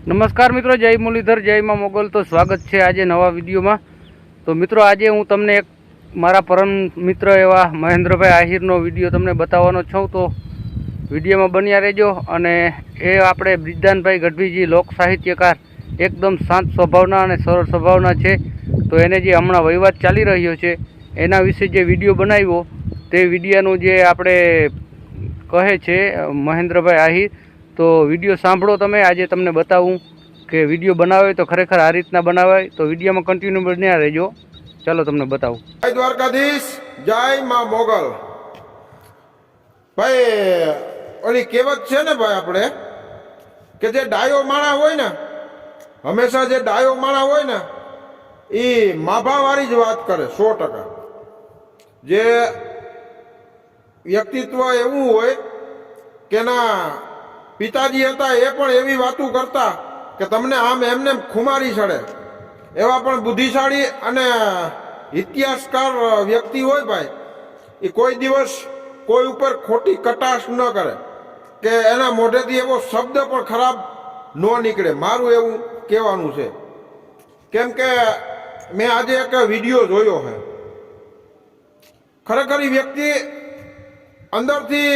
નમસ્કાર મિત્રો, જય મુરલીધર, જય માં મોગલ. તો સ્વાગત છે આજે નવા વિડીયોમાં. તો મિત્રો, આજે હું તમને એક મારા પરમ મિત્ર એવા મહેન્દ્રભાઈ આહિરનો વીડિયો તમને બતાવવાનો છું. તો વિડીયોમાં બન્યા રહેજો અને એ આપણે બ્રિજદાનભાઈ ગઢવીજી લોક સાહિત્યકાર, એકદમ શાંત સ્વભાવના અને સરળ સ્વભાવના છે. તો એને જે હમણાં વહીવટ ચાલી રહ્યો છે, એના વિશે જે વીડિયો બનાવ્યો, તે વિડીયાનું જે આપણે કહે છે મહેન્દ્રભાઈ આહિર તો વીડિયો સાંભળો તમે. આજે તમને બતાવું કે વીડિયો બનાવે તો ખરેખર આ રીતના બનાવાય. તો વિડીયોમાં કન્ટિન્યુ બન્યા રહેજો. ચાલો તમને બતાવું. જય દ્વારકાધીશ, જય માં મોગલ. ભાઈ, ઓલી કહેવત છે ને ભાઈ આપણે, કે જે ડાયો માણા હોય ને, હંમેશા જે ડાયો માણા હોય ને એ માભાવાળી જ વાત કરે, સો ટકા. જે વ્યક્તિત્વ એવું હોય કે ના પિતાજી હતા, એ પણ એવી વાતો કરતા કે તમને આમ એમને ખુમારી ચડે. એવા પણ બુદ્ધિશાળી અને ઇતિહાસકાર વ્યક્તિ હોય ભાઈ, એ કોઈ દિવસ કોઈ ઉપર ખોટી કટાશ ન કરે કે એના મોઢેથી એવો શબ્દ પણ ખરાબ ન નીકળે. મારું એવું કહેવાનું છે. કેમ કે મેં આજે એક વીડિયો જોયો છે. ખરેખર વ્યક્તિ અંદરથી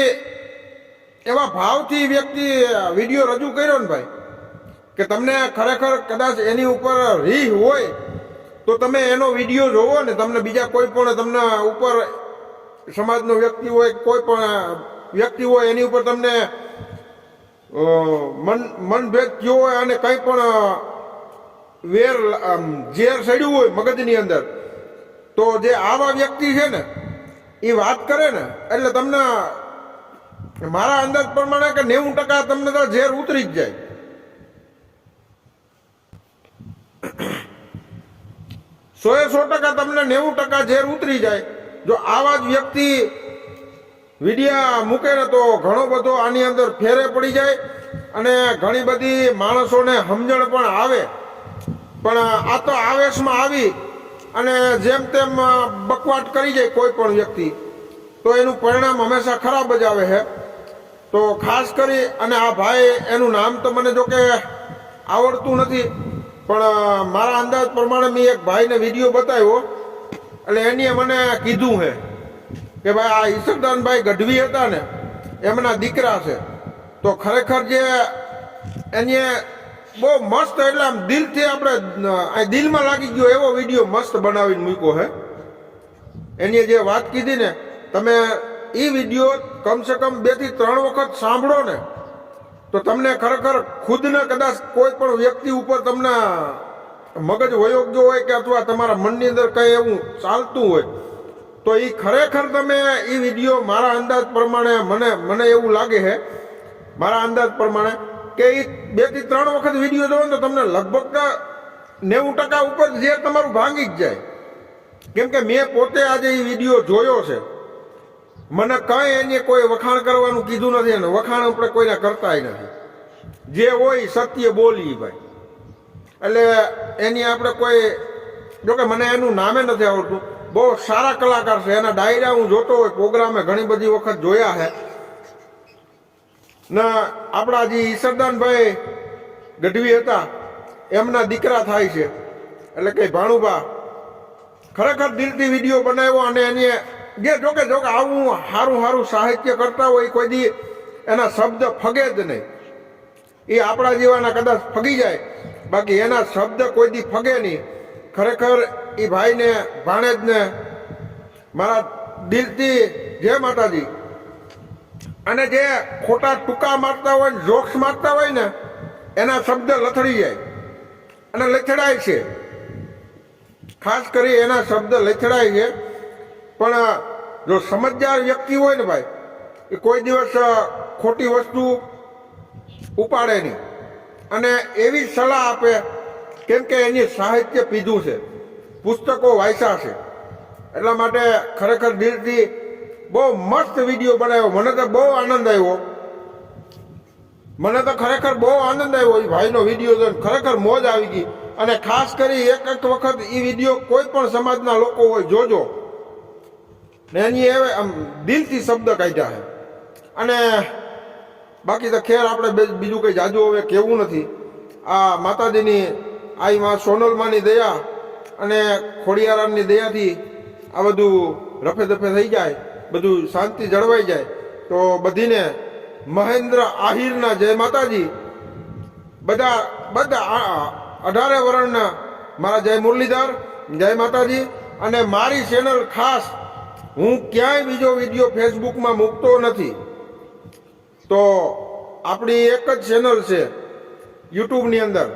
એવા ભાવથી વ્યક્તિ વીડિયો રજૂ કર્યો ને ભાઈ, કે તમને ખરેખર કદાચ એની ઉપર રીહ હોય, તો તમે એનો વીડિયો જોવો ને, તમને બીજા કોઈ પણ તમને ઉપર સમાજનો વ્યક્તિ હોય, કોઈ પણ વ્યક્તિ હોય, એની ઉપર તમને મન, મનભેદ થયો હોય અને કંઈ પણ વેર ઝેર સડ્યું હોય મગજની અંદર, તો જે આવા વ્યક્તિ છે ને એ વાત કરે ને, એટલે તમને મારા અંદાજ પ્રમાણે કે નેવું ટકા તમને તો ઝેર ઉતરી જ જાય. સો એ સો ટકા તમને નેવું ટકા ઝેર ઉતરી જાય. જો આવા જ વ્યક્તિ વિડિયા મૂકે ને તો ઘણો બધો આની અંદર ફેરે પડી જાય અને ઘણી બધી માણસોને સમજણ પણ આવે. પણ આ તો આવેશમાં આવી અને જેમ તેમ બકવાટ કરી જાય કોઈ પણ વ્યક્તિ. તો એનું પરિણામ હંમેશા ખરાબ જ આવે છે તો ખાસ કરી અને આ ભાઈ એનું નામ તો મને જો કે આવડતું નથી, પણ મારા અંદાજ પ્રમાણે મેં એક ભાઈને વીડિયો બતાવ્યો, એટલે એની મને કીધું છે કે ભાઈ આ ઈશ્વરદાનભાઈ ગઢવી હતા ને, એમના દીકરા છે. તો ખરેખર જે એને બહુ મસ્ત એટલે આમ દિલથી આપણે દિલમાં લાગી ગયો એવો વીડિયો મસ્ત બનાવીને મૂક્યો છે એની જે વાત કીધી ને, તમે એ વીડિયો કમસે કમ બેથી ત્રણ વખત સાંભળો ને, તો તમને ખરેખર ખુદને કદાચ કોઈ પણ વ્યક્તિ ઉપર તમને મગજ વયોગ્ય ગયો હોય કે અથવા તમારા મનની અંદર કંઈ એવું ચાલતું હોય, તો એ ખરેખર તમે એ વીડિયો મારા અંદાજ પ્રમાણે મને મને એવું લાગે છે મારા અંદાજ પ્રમાણે, કે એ બેથી ત્રણ વખત વીડિયો જોવો તો તમને લગભગ નેવું ટકા ઉપર જે તમારું ભાંગી જ જાય. કેમ કે મેં પોતે આજે એ વીડિયો જોયો છે. મને કઈ એને કોઈ વખાણ કરવાનું કીધું નથી અને વખાણ આપણે કોઈને કરતાય નથી. જે હોય સત્ય બોલી ભાઈ. એટલે એની આપણે કોઈ જોકે મને એનું નામે નથી આવડતું. બહુ સારા કલાકાર છે. એના ડાયરા હું જોતો હોય, પ્રોગ્રામે ઘણી બધી વખત જોયા છે. ને આપણા જે ઈશ્વરદાનભાઈ ગઢવી હતા, એમના દીકરા થાય છે. એટલે કે ભાણુભા, ખરેખર દિલથી વીડિયો બનાવ્યો અને એની જે જોકે જોકે આવું સારું સારું સાહિત્ય કરતા હોય કોઈ દી, એના શબ્દ ફગે જ નહીં. એ આપણા જેવાના કદાચ ફગી જાય, બાકી એના શબ્દ કોઈ દી ફગે નહીં. ખરેખર એ ભાઈને ભાણેજને મારા દિલથી જય માતાજી. અને જે ખોટા ટૂંકા મારતા હોય જોક્સ મારતા હોય ને, એના શબ્દ લથડી જાય. અને લથડાય છે. ખાસ કરી એના શબ્દ લથડાય છે. પણ, જો સમજદાર વ્યક્તિ હોય ને ભાઈ, એ કોઈ દિવસ ખોટી વસ્તુ ઉપાડે નહીં. અને એવી સલાહ આપે, કેમ કે એની સાહિત્ય પીધું છે. પુસ્તકો વાંચ્યા છે. એટલા માટે ખરેખર દિલથી બહુ મસ્ત વીડિયો બનાવ્યો. મને તો બહુ આનંદ આવ્યો. મને તો ખરેખર બહુ આનંદ આવ્યો એ ભાઈનો વીડિયો જોઈને. ખરેખર મોજ આવી ગઈ. અને ખાસ કરી એક એક વખત એ વીડિયો કોઈ પણ સમાજના લોકો હોય, જોજો. ને એની એ આમ દિલથી શબ્દ કાઢ્યા છે. અને બાકી તો ખેર આપણે બીજું કંઈ જાજુ હવે કેવું નથી. આ માતાજીની, આઈ માં સોનલમાની દયા અને ખોડિયારામની દયાથી આ બધું રફે દફે થઈ જાય, બધું શાંતિ જળવાઈ જાય. તો બધીને મહેન્દ્ર આહિરના જય માતાજી. બધા બધા અઢારે વર્ણના મારા જય મુરલીધર, જય માતાજી. અને મારી ચેનલ ખાસ હું ક્યાંય બીજો વીડિયો ફેસબુકમાં મૂકતો નથી. તો આપણી એક જ ચેનલ છે, યુટ્યુબની અંદર,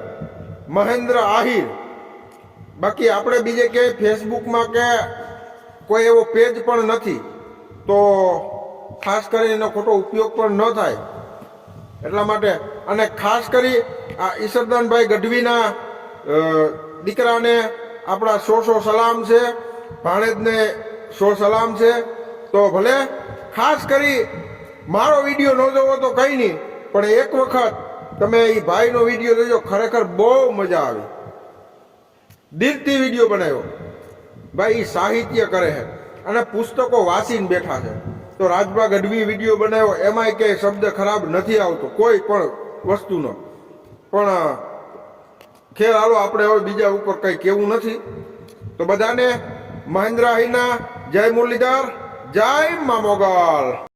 મહેન્દ્ર આહિર. બાકી આપણે બીજે ક્યાંય ફેસબુકમાં કે કોઈ એવો પેજ પણ નથી. તો ખાસ કરીને એનો ખોટો ઉપયોગ પણ ન થાય. એટલા માટે અને ખાસ કરી આ ઈશ્વરદાનભાઈ ગઢવીના દીકરાને આપણા સો સો સલામ છે. ભાણેજને સો સલામ છે. તો ભલે ખાસ કરી મારો વીડિયો ન જોવો તો કંઈ નહીં, પણ એક વખત તમે એ ભાઈનો વીડિયો જોજો, ખરેખર બહુ મજા આવી. દિલથી વીડિયો બનાવ્યો. ભાઈ એ સાહિત્ય કરે છે અને પુસ્તકો વાંચીને બેઠા છે. તો રાજભા ગઢવી વીડિયો બનાવ્યો, એમાંય ક્યાંય શબ્દ ખરાબ નથી આવતો, કોઈ પણ વસ્તુનો. પણ ખેર હાલો, આપણે હવે બીજા ઉપર કંઈ કેવું નથી. તો બધાને મહેન્દ્ર આહીના જય મુરલીધર જય મા મોગલ